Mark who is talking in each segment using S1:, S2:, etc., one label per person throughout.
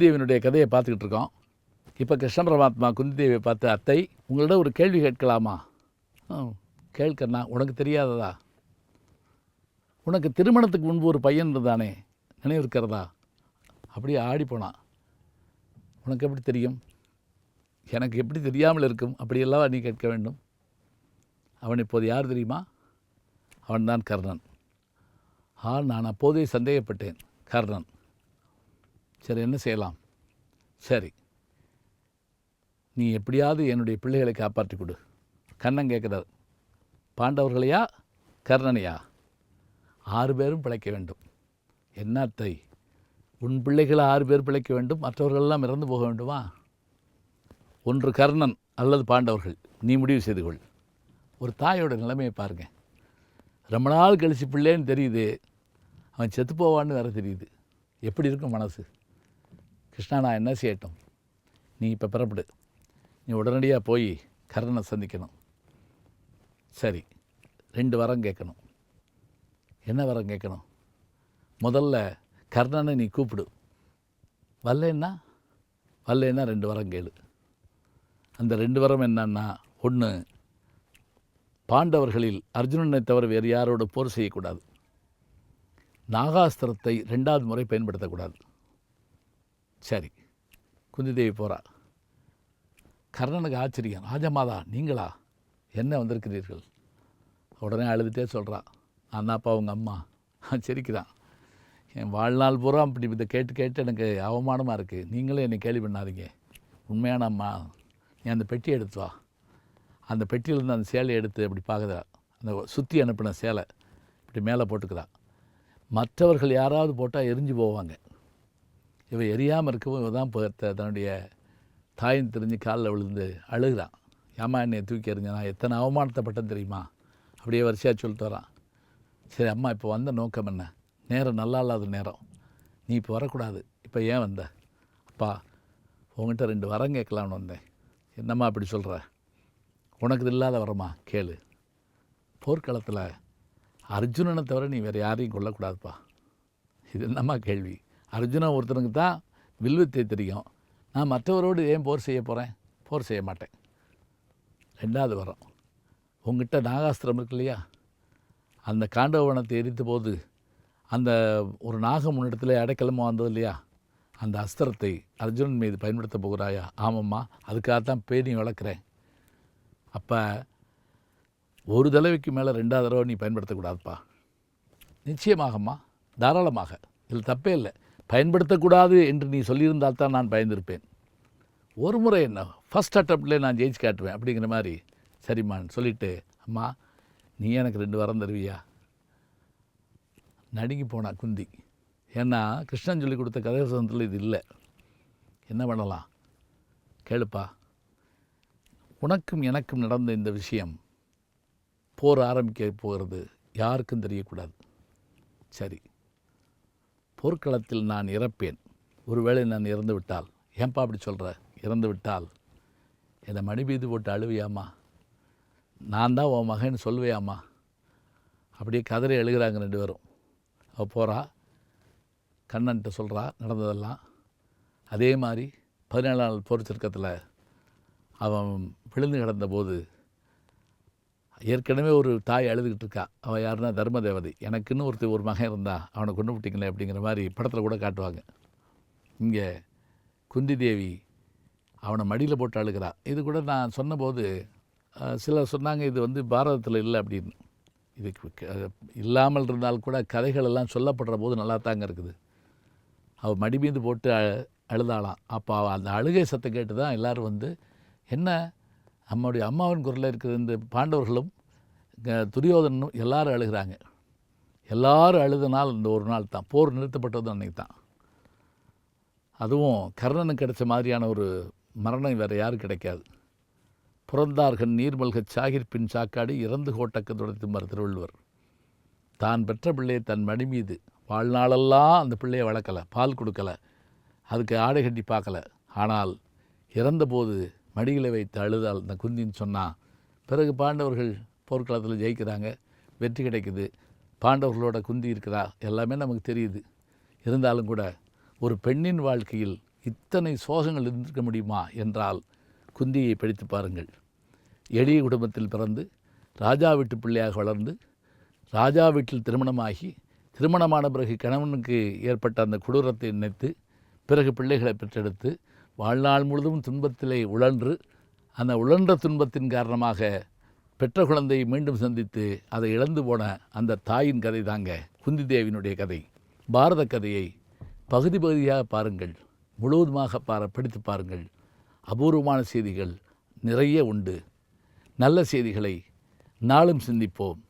S1: குந்திதேவினுடைய கதையை பார்த்துக்கிட்டு இருக்கோம். இப்போ கிருஷ்ண பரமாத்மா குந்திதேவியை பார்த்து அத்தை உங்கள்கிட்ட ஒரு கேள்வி கேட்கலாமா? "ஆ, கேட்கண்ணா உனக்கு தெரியாததா? உனக்கு திருமணத்துக்கு முன்பு ஒரு பையன் இருந்தானே நினைவு இருக்கிறதா? அப்படியே ஆடி போனான். உனக்கு எப்படி தெரியும்? எனக்கு எப்படி தெரியாமல் இருக்கும்? அப்படியெல்லாம் நீ கேட்க வேண்டும். அவன் இப்போது யார் தெரியுமா? அவன்தான் கர்ணன். ஆ நான் அப்போதே சந்தேகப்பட்டேன். கர்ணன். சரி என்ன செய்யலாம்? சரி. நீ எப்படியாவது என்னுடைய பிள்ளைகளை காப்பாற்றி கொடு. கண்ணன் கேட்குறாரு பாண்டவர்களையா? கர்ணனையா? ஆறு பேரும் பிழைக்க வேண்டும். என்ன அத்தை? உன் பிள்ளைகளை ஆறு பேர் பிழைக்க வேண்டும். மற்றவர்களெல்லாம் இறந்து போக வேண்டுமா? ஒன்று கர்ணன் அல்லது பாண்டவர்கள். நீ முடிவு செய்து கொள். ஒரு தாயோட நிலைமையை பாருங்க. ரொம்ப நாள் கழிச்சு பிள்ளைன்னு தெரியுது. அவன் செத்து போவான்னு வேறு தெரியுது. எப்படி இருக்கும் மனசு? கிருஷ்ணா நான் என்ன செய்யட்டும்? நீ இப்போ புறப்படு. நீ உடனடியாக போய் கர்ணனை சந்திக்கணும். சரி ரெண்டு வரம் கேட்கணும். என்ன வரம் கேட்கணும்? முதல்ல கர்ணனை நீ கூப்பிடு. வரலன்னா வரலன்னா ரெண்டு வரம் கேளு. அந்த ரெண்டு வரம் என்னன்னா ஒன்று பாண்டவர்களில் அர்ஜுனனை தவிர வேறு யாரோட போர் செய்யக்கூடாது. நாகாஸ்திரத்தை ரெண்டாவது முறை பயன்படுத்தக்கூடாது. சரி குந்திதேவி போகிறா கர்ணனுக்கு ஆச்சரியம் ராஜமாதா நீங்களா? என்ன வந்திருக்கிறீர்கள்? உடனே அழுதுகிட்டே சொல்கிறா நான் அப்பா உங்கள் அம்மா. சிரிக்கிறான். என் வாழ்நாள் பூரா அப்படி இதை கேட்டு கேட்டு எனக்கு அவமானமாக இருக்குது நீங்களும் என்னை கேள்வி பண்ணாதீங்க. உண்மையான அம்மா. நீ அந்த பெட்டி எடுத்து வா. அந்த பெட்டியிலேருந்து அந்த சேலையை எடுத்து அப்படி பார்க்குறா. அந்த சுற்றி அனுப்பின சேலை. இப்படி மேலே போட்டுக்கிறா. மற்றவர்கள் யாராவது போட்டால் எரிஞ்சு போவாங்க. இவ எரியாமல் இருக்கவும் இவன் தான் இப்போ தன்னுடைய தாயின் தெரிஞ்சு காலில் விழுந்து அழுகிறான். ஏமா என்னை தூக்கி எறிஞ்ச எத்தனை அவமானத்தைப்பட்டேன் தெரியுமா? அப்படியே வரிசையாக சொல்லிட்டு வரான். சரி அம்மா இப்போ வந்த நோக்கம் என்ன? நேரம் நல்லா இல்லாத நேரம். நீ இப்போ வரக்கூடாது. இப்போ ஏன் வந்த? அப்பா உங்ககிட்ட ரெண்டு வரம் கேட்கலான்னு வந்தேன். என்னம்மா அப்படி சொல்கிற உனக்கு இல்லாத வரமா? கேளு. போர்க்களத்தில் அர்ஜுனனை தவிர நீ வேறு யாரையும் கொல்லக்கூடாதுப்பா. இது என்னம்மா கேள்வி? அர்ஜுனா ஒருத்தனுக்கு தான் வில்வித்தை தெரியும். நான் மற்றவரோடு ஏன் போர் செய்ய போகிறேன் போர் செய்ய மாட்டேன். ரெண்டாவது வரம். உங்ககிட்ட நாகாஸ்திரம் இருக்கு இல்லையா? அந்த காண்டவனத்தை எரித்த போது அந்த ஒரு நாகம் உன்னிடத்துல அடைக்கலமாக வந்தது இல்லையா? அந்த அஸ்திரத்தை அர்ஜுனன் மீது பயன்படுத்த போகிறாயா? ஆமாம்மா அதுக்காகத்தான் பேணி வளர்க்குறேன். அப்போ ஒரு தடவைக்கு மேலே ரெண்டாவது தடவை நீ பயன்படுத்தக்கூடாதுப்பா நிச்சயமாகம்மா தாராளமாக. இதில் தப்பே இல்லை. பயன்படுத்தக்கூடாது என்று நீ சொல்லியிருந்தால் தான் நான் பயந்திருப்பேன். ஒரு முறை என்ன ஃபஸ்ட் அட்டம்ப்ட்லேயே நான் ஜெயிச்சு காட்டுவேன் அப்படிங்கிற மாதிரி சரிம்மான்னு சொல்லிட்டு அம்மா நீ எனக்கு ரெண்டு வரம் தருவியா? நடுங்கி போனா குந்தி. ஏன்னா கிருஷ்ணன் சொல்லி கொடுத்த கதை வசனத்தில் இது இல்லை. என்ன பண்ணலாம்? கேளுப்பா. உனக்கும் எனக்கும் நடந்த இந்த விஷயம் போர் ஆரம்பிக்க போகிறது யாருக்கும் தெரியக்கூடாது. சரி. போர்க்களத்தில் நான் இறப்பேன். ஒருவேளை நான் இறந்து விட்டால் ஏன்பா அப்படி சொல்கிற இறந்து விட்டால் என்னை மணி மீது போட்டு அழுவியாம்மா? நான் தான் உன் மகன் சொல்லுவியாம்மா அப்படியே கதறி எழுகிறாங்க ரெண்டு பேரும். அவள் போகிறா கண்ணன்ட்ட சொல்கிறா நடந்ததெல்லாம். அதே மாதிரி பதினேழு நாள் போர் சர்க்கத்தில் அவன் விழுந்து கிடந்தபோது ஏற்கனவே ஒரு தாய் அழுதுகிட்டு இருக்கா. அவள் யாருன்னா தர்ம தேவதை எனக்குன்னு ஒருத்தர் ஒரு மகன் இருந்தா அவனை கொண்டு விட்டிங்களே அப்படிங்கிற மாதிரி படத்தில் கூட காட்டுவாங்க. இங்கே குந்தி தேவி அவனை மடியில் போட்டு அழுகிறா. இது கூட நான் சொன்னபோது சிலர் சொன்னாங்க இது வந்து பாரதத்தில் இல்லை அப்படின்னு. இதுக்கு இல்லாமல் இருந்தால் கூட கதைகள் எல்லாம் சொல்லப்படுற போது நல்லா தாங்க இருக்குது. அவள் மடி மீது போட்டு அழுதாளாம். அப்போ அந்த அழுகை சத்தம் கேட்டு தான் எல்லோரும் வந்து என்ன? நம்முடைய அம்மாவின் குரலில் இருக்கிற இந்த பாண்டவர்களும் க- துரியோதனனும் எல்லாரும் அழுகிறாங்க. எல்லாரும் அழுத நாள் இந்த ஒரு நாள் தான். போர் நிறுத்தப்பட்டது அன்னைக்கு தான் அதுவும் கர்ணனுக்கு கிடைச்ச மாதிரியான ஒரு மரணம் வேறு யாரும் கிடைக்காது. புறந்தார்கள் நீர்மல்கச் சாகிர்பின் சாக்காடு இறந்து கோட்டக்க துடைத்துமார் திருவள்ளுவர். தான் பெற்ற பிள்ளையை தன் மடி மீது வாழ்நாளெல்லாம் அந்த பிள்ளையை வளர்க்கலை பால் கொடுக்கல அதுக்கு ஆடை கட்டி பார்க்கல. ஆனால் இறந்தபோது மடியில் வைத்து அழுதால் அந்த குந்தின்னு சொன்னான் பிறகு பாண்டவர்கள் போர்க்களத்தில் ஜெயிக்கிறாங்க வெற்றி கிடைக்குது பாண்டவர்களோட குந்தி இருக்கிறா எல்லாமே நமக்கு தெரியுது. இருந்தாலும் கூட ஒரு பெண்ணின் வாழ்க்கையில் இத்தனை சோகங்கள் இருந்திருக்க முடியுமா என்றால் குந்தியை படித்து பாருங்கள். எளிய குடும்பத்தில் பிறந்து ராஜா வீட்டு பிள்ளையாக வளர்ந்து ராஜா வீட்டில் திருமணமாகி திருமணமான பிறகு கணவனுக்கு ஏற்பட்ட அந்த கொடூரத்தை நினைத்து பிறகு பிள்ளைகளை பெற்றெடுத்து வாழ்நாள் முழுதும் துன்பத்திலே உழன்று அந்த உழன்ற துன்பத்தின் காரணமாக பெற்ற குழந்தையை மீண்டும் சந்தித்து அதை இழந்து போன அந்த தாயின் கதை தாங்க குந்தி தேவியினுடைய கதை. பாரத கதையை பகுதி பகுதியாக பாருங்கள் முழுவதுமாக பார படித்து பாருங்கள். அபூர்வமான செய்திகள் நிறைய உண்டு. நல்ல செய்திகளை நாளும் சிந்திப்போம்.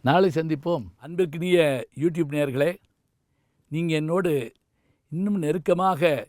S1: நாளை சந்திப்போம். அன்பிற்கினிய யூடியூப் நேர்களே நீங்கள் என்னோடு இன்னும் நெருக்கமாக